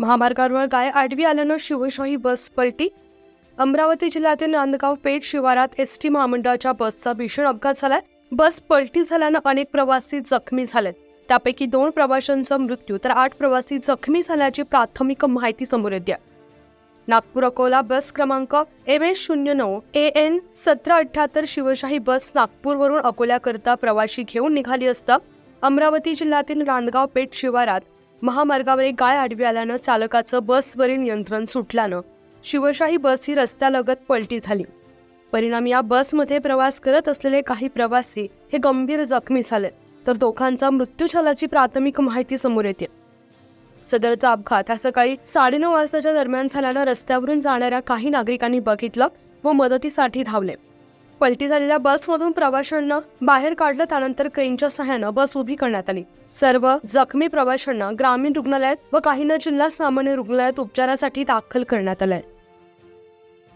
महामार्गावर गाय आडवी आल्यानं शिवशाही बस पलटी. अमरावती जिल्ह्यातील नांदगाव पेठ शिवारात एस टी महामंडळाच्या बसचा भीषण अपघात झालाय. बस पलटी झाल्यानं अनेक प्रवासी जखमी झालेत. त्यापैकी दोन प्रवाशांचा मृत्यू तर आठ प्रवासी जखमी झाल्याची प्राथमिक माहिती समोर येते नागपूर अकोला बस क्रमांक एम एस शून्य नऊ ए एन सतरा अठ्ठ्याहत्तर शिवशाही बस नागपूरवरून अकोल्याकरता प्रवाशी घेऊन निघाली असता अमरावती जिल्ह्यातील नांदगाव पेठ शिवारात महामार्गावर एक गाय आडवी आल्यानं चालकाचं बसवरील नियंत्रण सुटल्यानं शिवशाही बस ही रस्त्यालगत पलटी झाली. परिणामी या बसमध्ये प्रवास करत असलेले काही प्रवासी हे गंभीर जखमी झाले तर दोघांचा मृत्यू झाल्याची प्राथमिक माहिती समोर येते. सदरचा अपघात हा सकाळी साडेनऊ वाजताच्या दरम्यान झाल्यानं रस्त्यावरून जाणाऱ्या काही नागरिकांनी बघितलं व मदतीसाठी धावले. पलटी झालेल्या बसमधून प्रवाशांना बाहेर काढलं त्यानंतर क्रेनच्या सहाय्यानं बस उभी करण्यात आली. सर्व जखमी प्रवाशांना ग्रामीण रुग्णालयात व काहींना जिल्हा सामान्य रुग्णालयात उपचारासाठी दाखल करण्यात आलंय.